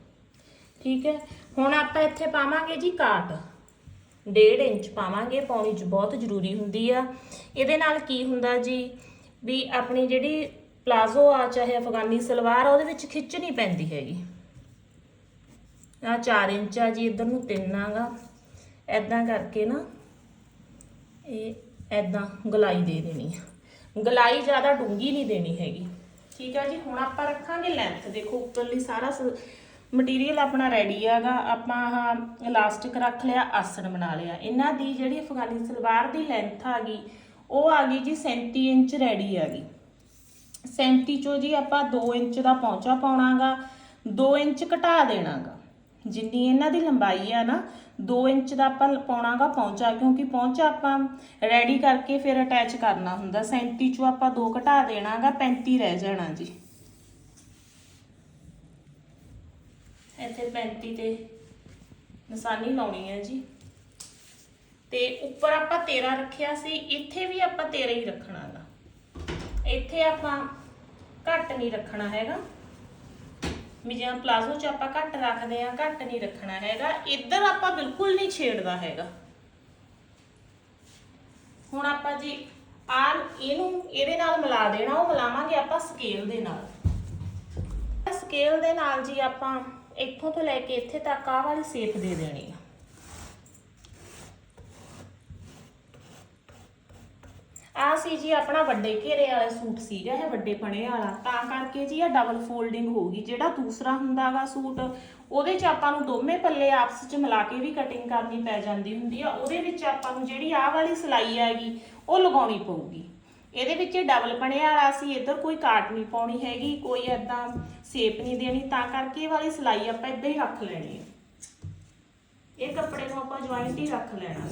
Speaker 1: ਠੀਕ ਹੈ, ਹੁਣ ਆਪਾਂ ਇੱਥੇ ਪਾਵਾਂਗੇ ਜੀ ਕਾਟ। ਡੇਢ ਇੰਚ ਪਾਵਾਂਗੇ ਪਾਉਣੀ ਚ ਬਹੁਤ ਜ਼ਰੂਰੀ ਹੁੰਦੀ ਆ। ਇਹਦੇ ਨਾਲ ਕੀ ਹੁੰਦਾ ਜੀ ਵੀ ਆਪਣੀ ਜਿਹੜੀ ਪਲਾਜ਼ੋ ਆ, ਚਾਹੇ ਅਫਗਾਨੀ ਸਲਵਾਰ ਆ, ਉਹਦੇ ਵਿੱਚ ਖਿੱਚ ਨਹੀਂ ਪੈਂਦੀ ਹੈਗੀ। ਆ 4 ਇੰਚ ਆ ਜੀ, ਇਧਰ ਨੂੰ 3 ਆਗਾ। ਐਦਾਂ ਕਰਕੇ ਨਾ ਇਹ ਐਦਾਂ ਗਲਾਈ ਦੇ ਦੇਣੀ ਆ। ਗਲਾਈ ਜ਼ਿਆਦਾ ਡੂੰਗੀ ਨਹੀਂ ਦੇਣੀ ਹੈਗੀ। ਠੀਕ ਆ ਜੀ, ਹੁਣ ਆਪਾਂ ਰੱਖਾਂਗੇ ਲੈਂਥ ਦੇਖੋ, ਉੱਪਰਲੀ ਸਾਰਾ ਮਟੀਰੀਅਲ ਆਪਣਾ ਰੈਡੀ ਹੈਗਾ ਆਪਾਂ ਆਹ ਇਲਾਸਟਿਕ ਰੱਖ ਲਿਆ, ਆਸਣ ਬਣਾ ਲਿਆ। ਇਹਨਾਂ ਦੀ ਜਿਹੜੀ ਅਫਗਾਨੀ ਸਲਵਾਰ ਦੀ ਲੈਂਥ ਆ ਗਈ, ਉਹ ਆ ਗਈ ਜੀ 37 ਇੰਚ ਰੈਡੀ ਆ ਗਈ 37 ਚੋਂ ਜੀ ਆਪਾਂ 2 ਇੰਚ ਦਾ ਪੌਂਚਾ ਪਾਉਣਾਗਾ 2 ਇੰਚ ਘਟਾ ਦੇਣਾਗਾ। ਜਿੰਨੀ ਇਹਨਾਂ ਦੀ ਲੰਬਾਈ ਆ ਨਾ 2 ਇੰਚ ਦਾ ਆਪਾਂ ਪਾਉਣਾਗਾ ਪੌਂਚਾ, ਕਿਉਂਕਿ ਪੌਂਚਾ ਆਪਾਂ ਰੈਡੀ ਕਰਕੇ ਫਿਰ ਅਟੈਚ ਕਰਨਾ ਹੁੰਦਾ। 37 ਚੋਂ ਆਪਾਂ 2 ਘਟਾ ਦੇਣਾਗਾ 35 ਰਹਿ ਜਾਣਾ ਜੀ। ਇੱਥੇ 35 ਤੇ ਨਿਸ਼ਾਨੀ ਲਾਉਣੀ ਹੈ ਜੀ। ਤੇ ਉੱਪਰ ਆਪਾਂ 13 ਰੱਖਿਆ ਸੀ, ਇੱਥੇ ਵੀ ਆਪਾਂ 13 ਹੀ ਰੱਖਣਾ ਰੱਖਣਾਗਾ। ਇੱਥੇ ਆਪਾਂ ਘੱਟ ਨਹੀਂ ਰੱਖਣਾ ਹੈਗਾ। ਵੀ ਜਿਵੇਂ ਪਲਾਜ਼ੋ 'ਚ ਆਪਾਂ ਘੱਟ ਰੱਖਦੇ ਆ ਘੱਟ ਨਹੀਂ ਰੱਖਣਾ ਹੈਗਾ। ਇੱਧਰ ਆਪਾਂ ਬਿਲਕੁਲ ਨਹੀਂ ਛੇੜਦਾ ਹੈਗਾ। ਹੁਣ ਆਪਾਂ ਜੀ ਆ ਇਹਨੂੰ ਇਹਦੇ ਨਾਲ ਮਿਲਾ ਦੇਣਾ, ਉਹ ਮਿਲਾਵਾਂਗੇ ਆਪਾਂ ਸਕੇਲ ਦੇ ਨਾਲ। ਸਕੇਲ ਦੇ ਨਾਲ ਜੀ ਆਪਾਂ ਇੱਥੋਂ ਤੋਂ ਲੈ ਕੇ ਇੱਥੇ ਤੱਕ ਆਹ ਵਾਲੀ ਸ਼ੇਪ ਦੇ ਦੇਣੀ ਆ। ਆ ਸੀ ਜੀ ਆਪਣਾ ਵੱਡੇ ਘੇਰੇ ਵਾਲਾ ਸੂਟ ਸੀਗਾ, ਇਹ ਵੱਡੇ ਪਣੇ ਵਾਲਾ। ਤਾਂ ਕਰਕੇ ਜੀ ਇਹ ਡਬਲ ਫੋਲਡਿੰਗ ਹੋਊਗੀ ਜਿਹੜਾ ਦੂਸਰਾ ਹੁੰਦਾਗਾ ਸੂਟ, ਉਹਦੇ 'ਚ ਆਪਾਂ ਨੂੰ ਦੋਵੇਂ ਪੱਲੇ ਆਪਸ 'ਚ ਮਿਲਾ ਕੇ ਵੀ ਕਟਿੰਗ ਕਰਨੀ ਪੈ ਜਾਂਦੀ ਹੁੰਦੀ ਆ। ਉਹਦੇ ਵਿੱਚ ਆਪਾਂ ਨੂੰ ਜਿਹੜੀ ਆਹ ਵਾਲੀ ਸਿਲਾਈ ਹੈਗੀ, ਉਹ ਲਗਾਉਣੀ ਪਊਗੀ। ਇਹਦੇ ਵਿੱਚ ਡਬਲ ਬਣਿਆ ਵਾਲਾ ਸੀ, ਇੱਧਰ ਕੋਈ ਕਾਟ ਨਹੀਂ ਪਾਉਣੀ ਹੈਗੀ, ਕੋਈ ਐਦਾਂ ਸ਼ੇਪ ਨਹੀਂ ਦੇਣੀ, ਤਾਂ ਕਰਕੇ ਇਹ ਵਾਲੀ ਸਿਲਾਈ ਆਪਾਂ ਇੱਦਾਂ ਹੀ ਰੱਖ ਲੈਣੀ ਹੈ। ਇਹ ਕੱਪੜੇ ਨੂੰ ਆਪਾਂ ਜੁਆਇੰਟ ਹੀ ਰੱਖ ਲੈਣਾ।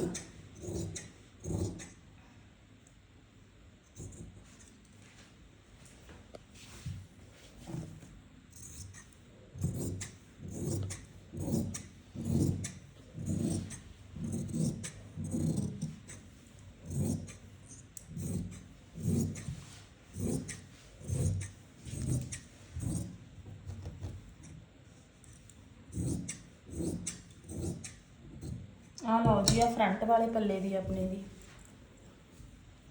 Speaker 1: ਆ ਆ ਫਰੰਟ ਵਾਲੇ ਪੱਲੇ ਦੀ ਆਪਣੇ ਦੀ।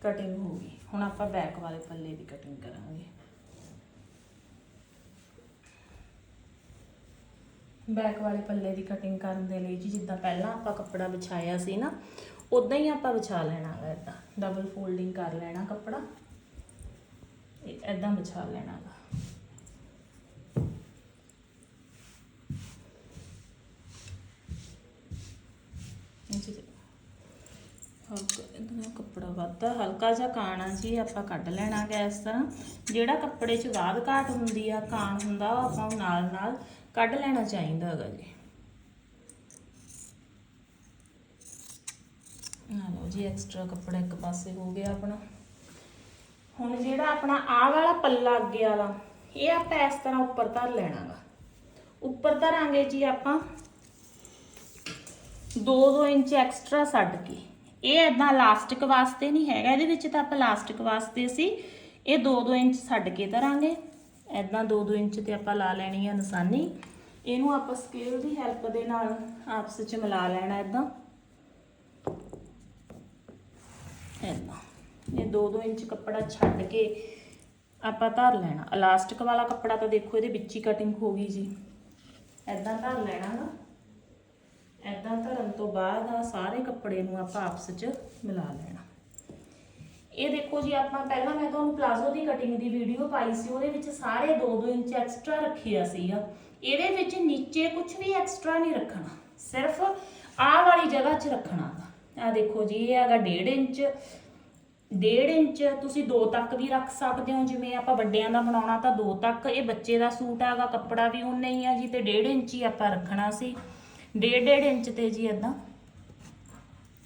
Speaker 1: ਕਟਿੰਗ ਹੋ ਗਈ। ਹੁਣ ਆਪਾਂ ਬੈਕ ਵਾਲੇ ਪੱਲੇ ਦੀ ਕਟਿੰਗ ਕਰਾਂਗੇ। ਬੈਕ ਵਾਲੇ ਪੱਲੇ ਦੀ ਕਟਿੰਗ ਕਰਨ ਦੇ ਲਈ ਜੀ, ਜਿੱਦਾਂ ਪਹਿਲਾਂ ਆਪਾਂ ਕੱਪੜਾ ਵਿਛਾਇਆ ਸੀ ਨਾ ਉਦਾਂ ਹੀ ਆਪਾਂ ਵਿਛਾ ਲੈਣਾ ਹੈ ਇਦਾਂ ਡਬਲ ਫੋਲਡਿੰਗ ਕਰ ਲੈਣਾ ਕੱਪੜਾ। ਇਹ ਇਦਾਂ ਵਿਛਾ ਲੈਣਾ ਗਾ ਇਹਦਾ ਹਲਕਾ ਜਿਹਾ ਕਾਣਾ ਜੀ ਆਪਾਂ ਕੱਢ ਲੈਣਾ ਗਾ ਇਸ ਤਰ੍ਹਾਂ। ਜਿਹੜਾ ਕੱਪੜੇ 'ਚ ਬਾਦ ਘਾਟ ਹੁੰਦੀ ਆ, ਕਾਣ ਹੁੰਦਾ, ਉਹ ਆਪਾਂ ਨਾਲ ਨਾਲ ਕੱਢ ਲੈਣਾ ਚਾਹੀਦਾ ਹੈਗਾ ਜੀ। ਆ ਲਓ ਜੀ ਐਕਸਟਰਾ ਕੱਪੜਾ ਇੱਕ ਪਾਸੇ ਹੋ ਗਿਆ ਆਪਣਾ। ਹੁਣ ਜਿਹੜਾ ਆਪਣਾ ਆਹ ਵਾਲਾ ਪੱਲਾ ਅੱਗੇ ਵਾਲਾ, ਇਹ ਆਪਾਂ ਇਸ ਤਰ੍ਹਾਂ ਉੱਪਰ ਧਰ ਲੈਣਾ ਗਾ ਉੱਪਰ ਧਰਾਂਗੇ ਜੀ ਆਪਾਂ 2-2 ਇੰਚ ਐਕਸਟਰਾ ਛੱਡ ਕੇ। ਇਹ ਇਦਾਂ ਇਲਾਸਟਿਕ ਵਾਸਤੇ ਨਹੀਂ ਹੈਗਾ, ਇਹਦੇ ਵਿੱਚ ਤਾਂ ਆਪਾਂ ਇਲਾਸਟਿਕ ਵਾਸਤੇ ਸੀ ਇਹ 2-2 ਇੰਚ ਛੱਡ ਕੇ ਧਰਾਂਗੇ। ਇਦਾਂ 2-2 ਇੰਚ ਤੇ ਆਪਾਂ ਲਾ ਲੈਣੀ ਆ ਨਿਸ਼ਾਨੀ। ਇਹਨੂੰ ਆਪਾਂ ਸਕੇਲ ਦੀ ਹੈਲਪ ਦੇ ਨਾਲ ਆਪਸ ਵਿੱਚ ਮਿਲਾ ਲੈਣਾ ਇਦਾਂ ਇਦਾਂ ਇਹ 2-2 ਇੰਚ ਕੱਪੜਾ ਛੱਡ ਕੇ ਆਪਾਂ ਧਰ ਲੈਣਾ। ਇਲਾਸਟਿਕ ਵਾਲਾ ਕੱਪੜਾ ਤਾਂ ਦੇਖੋ ਇਹਦੇ ਵਿੱਚ ਹੀ ਕਟਿੰਗ ਹੋ ਗਈ ਜੀ। ਇਦਾਂ ਧਰ ਲੈਣਾ ਨਾ। ਇਦਾਂ ਧਰਨ ਤੋਂ ਬਾਅਦ ਆ ਸਾਰੇ ਕੱਪੜੇ ਨੂੰ ਆਪਾਂ ਆਪਸ 'ਚ ਮਿਲਾ ਲੈਣਾ। ਇਹ ਦੇਖੋ ਜੀ, ਆਪਾਂ ਪਹਿਲਾਂ ਮੈਂ ਤੁਹਾਨੂੰ ਪਲਾਜ਼ੋ ਦੀ ਕਟਿੰਗ ਦੀ ਵੀਡੀਓ ਪਾਈ ਸੀ, ਉਹਦੇ ਵਿੱਚ ਸਾਰੇ 2-2 ਇੰਚ ਐਕਸਟਰਾ ਰੱਖਿਆ ਸੀਗਾ। ਇਹਦੇ ਵਿੱਚ ਨੀਚੇ ਕੁਝ ਵੀ ਐਕਸਟਰਾ ਨਹੀਂ ਰੱਖਣਾ, ਸਿਰਫ ਆਹ ਵਾਲੀ ਜਗ੍ਹਾ 'ਚ ਰੱਖਣਾ ਆ ਦੇਖੋ ਜੀ, ਇਹ ਹੈਗਾ 1.5 ਇੰਚ। 1.5 ਇੰਚ ਤੁਸੀਂ 2 ਤੱਕ ਵੀ ਰੱਖ ਸਕਦੇ ਹੋ, ਜਿਵੇਂ ਆਪਾਂ ਵੱਡਿਆਂ ਦਾ ਬਣਾਉਣਾ ਤਾਂ 2 ਤੱਕ। ਇਹ ਬੱਚੇ ਦਾ ਸੂਟ ਹੈਗਾ, ਕੱਪੜਾ ਵੀ ਉਨਾ ਹੀ ਆ ਜੀ, ਤੇ 1.5 ਇੰਚ ਹੀ ਆਪਾਂ ਰੱਖਣਾ ਸੀ। 1.5 ਇੰਚ ਤੇ ਜੀ ਇਦਾਂ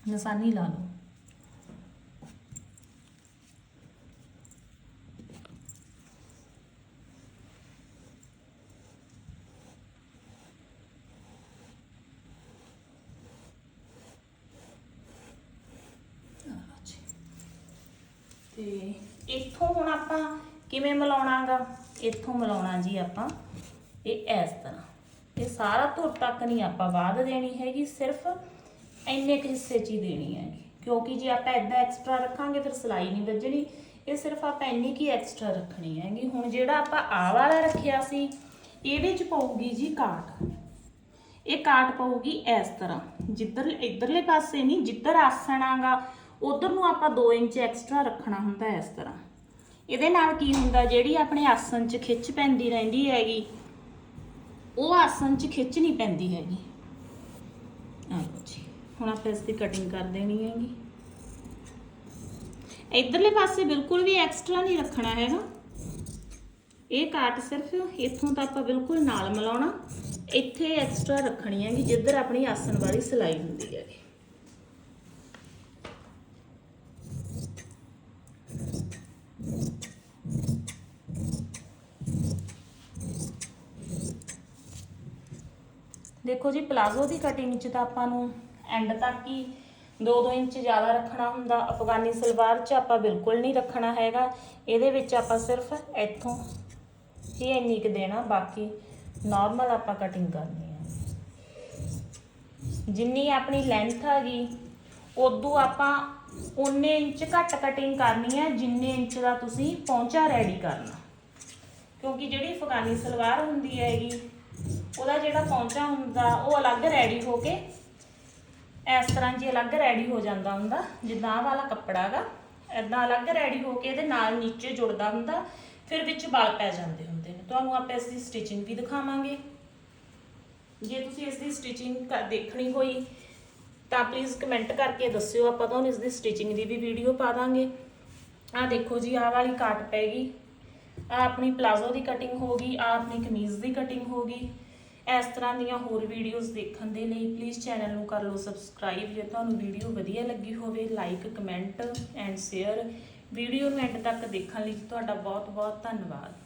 Speaker 1: ਨਿਸ਼ਾਨੀ ਲਾ ਲਓ। ਤੇ ਇੱਥੋਂ ਹੁਣ ਆਪਾਂ ਕਿਵੇਂ ਮਿਲਾਉਣਾਗਾ? ਇੱਥੋਂ ਮਿਲਾਉਣਾ ਜੀ ਆਪਾਂ ਇਹ ਇਸ ਤਰ੍ਹਾਂ। ਇਹ ਸਾਰਾ ਧੁਰ ਤੱਕ ਨਹੀਂ ਆਪਾਂ ਬਾਅਦ ਦੇਣੀ ਹੈਗੀ, ਸਿਰਫ ਇੰਨੇ ਕੁ ਹਿੱਸੇ 'ਚ ਹੀ ਦੇਣੀ ਹੈਗੀ। ਕਿਉਂਕਿ ਜੇ ਆਪਾਂ ਇਦਾਂ ਐਕਸਟਰਾ ਰੱਖਾਂਗੇ, ਫਿਰ ਸਿਲਾਈ ਨਹੀਂ ਵੱਜਣੀ। ਇਹ ਸਿਰਫ ਆਪਾਂ ਇੰਨੀ ਕੀ ਐਕਸਟਰਾ ਰੱਖਣੀ ਹੈਗੀ। ਹੁਣ ਜਿਹੜਾ ਆਪਾਂ ਆ ਵਾਲਾ ਰੱਖਿਆ ਸੀ, ਇਹਦੇ 'ਚ ਪਊਗੀ ਜੀ ਕਾਟ। ਇਹ ਕਾਟ ਪਊਗੀ ਇਸ ਤਰ੍ਹਾਂ। ਜਿੱਧਰ, ਇਧਰਲੇ ਪਾਸੇ ਨਹੀਂ, ਜਿੱਧਰ ਆਸਣ ਆਗਾ, ਉਧਰ ਨੂੰ ਆਪਾਂ 2 ਇੰਚ ਐਕਸਟਰਾ ਰੱਖਣਾ ਹੁੰਦਾ ਇਸ ਤਰ੍ਹਾਂ। ਇਹਦੇ ਨਾਲ ਕੀ ਹੁੰਦਾ, ਜਿਹੜੀ ਆਪਣੇ ਆਸਣ 'ਚ ਖਿੱਚ ਪੈਂਦੀ ਰਹਿੰਦੀ ਹੈਗੀ ਉਹ ਆਸਨ 'ਚ ਖਿੱਚ ਨਹੀਂ ਪੈਂਦੀ ਹੈਗੀ। ਆ ਜੀ, ਹੁਣ ਆਪਾਂ ਇਸ ਦੀ ਕਟਿੰਗ ਕਰ ਦੇਣੀ ਹੈਗੀ। ਇਧਰਲੇ ਪਾਸੇ ਬਿਲਕੁਲ ਵੀ ਐਕਸਟਰਾ ਨਹੀਂ ਰੱਖਣਾ ਹੈਗਾ। ਇਹ ਕਾਟ ਸਿਰਫ ਇੱਥੋਂ ਤਾਂ ਆਪਾਂ ਬਿਲਕੁਲ ਨਾਲ ਮਿਲਾਉਣਾ। ਇੱਥੇ ਐਕਸਟਰਾ ਰੱਖਣੀ ਹੈਗੀ, ਜਿੱਧਰ ਆਪਣੀ ਆਸਨ ਵਾਲੀ ਸਿਲਾਈ ਹੁੰਦੀ ਹੈਗੀ। ਦੇਖੋ ਜੀ, ਪਲਾਜ਼ੋ ਦੀ ਕਟਿੰਗ 'ਚ ਤਾਂ ਆਪਾਂ ਨੂੰ ਐਂਡ ਤੱਕ ਹੀ 2-2 ਇੰਚ ਜ਼ਿਆਦਾ ਰੱਖਣਾ ਹੁੰਦਾ। ਅਫਗਾਨੀ ਸਲਵਾਰ 'ਚ ਆਪਾਂ ਬਿਲਕੁਲ ਨਹੀਂ ਰੱਖਣਾ ਹੈਗਾ। ਇਹਦੇ ਵਿੱਚ ਆਪਾਂ ਸਿਰਫ ਇੱਥੋਂ ਹੀ ਇੰਨੀ ਕੁ ਦੇਣਾ, ਬਾਕੀ ਨਾਰਮਲ ਆਪਾਂ ਕਟਿੰਗ ਕਰਨੀ ਹੈ ਜਿੰਨੀ ਆਪਣੀ ਲੈਂਥ ਹੈਗੀ ਉਦੋਂ ਆਪਾਂ ਉਨੇ ਇੰਚ ਘੱਟ ਕਟਿੰਗ ਕਰਨੀ ਹੈ ਜਿੰਨੇ ਇੰਚ ਦਾ ਤੁਸੀਂ ਪੌਂਚਾ ਰੈਡੀ ਕਰਨਾ। ਕਿਉਂਕਿ ਜਿਹੜੀ ਅਫਗਾਨੀ ਸਲਵਾਰ ਹੁੰਦੀ ਹੈਗੀ ਉਹਦਾ ਜਿਹੜਾ ਪੌਂਚਾ ਹੁੰਦਾ, ਉਹ ਅਲੱਗ ਰੈਡੀ ਹੋ ਕੇ, ਇਸ ਤਰ੍ਹਾਂ ਜੀ ਅਲੱਗ ਰੈਡੀ ਹੋ ਜਾਂਦਾ ਹੁੰਦਾ, ਜਿੱਦਾਂ ਆਹ ਵਾਲਾ ਕੱਪੜਾ ਹੈਗਾ ਐਦਾਂ ਅਲੱਗ ਰੈਡੀ ਹੋ ਕੇ ਇਹਦੇ ਨਾਲ ਨੀਚੇ ਜੁੜਦਾ ਹੁੰਦਾ, ਫਿਰ ਵਿੱਚ ਵਲ ਪੈ ਜਾਂਦੇ ਹੁੰਦੇ ਨੇ। ਤੁਹਾਨੂੰ ਆਪਾਂ ਇਸ ਦੀ ਸਟਿਚਿੰਗ ਵੀ ਦਿਖਾਵਾਂਗੇ। ਜੇ ਤੁਸੀਂ ਇਸ ਦੀ ਸਟਿਚਿੰਗ ਦੇਖਣੀ ਹੋਈ, ਤਾਂ ਪਲੀਜ਼ ਕਮੈਂਟ ਕਰਕੇ ਦੱਸਿਓ, ਆਪਾਂ ਤੁਹਾਨੂੰ ਇਸ ਦੀ ਸਟਿਚਿੰਗ ਦੀ ਵੀ ਵੀਡੀਓ ਪਾ ਦਾਂਗੇ। ਆਹ ਦੇਖੋ ਜੀ, ਆਹ ਵਾਲੀ ਕਾਟ ਪੈ ਗਈ। ਆ ਆਪਣੀ ਪਲਾਜ਼ੋ ਦੀ ਕਟਿੰਗ ਹੋ ਗਈ ਆ ਆਪਣੀ ਕਮੀਜ਼ ਦੀ ਕਟਿੰਗ ਹੋ ਗਈ। ਇਸ ਤਰ੍ਹਾਂ ਦੀਆਂ ਹੋਰ ਵੀਡੀਓਜ਼ ਦੇਖਣ ਦੇ ਲਈ ਪਲੀਜ਼ ਚੈਨਲ ਨੂੰ ਕਰ ਲਓ ਸਬਸਕ੍ਰਾਈਬ ਜੇ ਤੁਹਾਨੂੰ ਵੀਡੀਓ ਵਧੀਆ ਲੱਗੀ ਹੋਵੇ like comment and share video ਨੂੰ ਐਂਡ ਤੱਕ ਦੇਖਣ ਲਈ ਤੁਹਾਡਾ ਬਹੁਤ ਬਹੁਤ ਧੰਨਵਾਦ।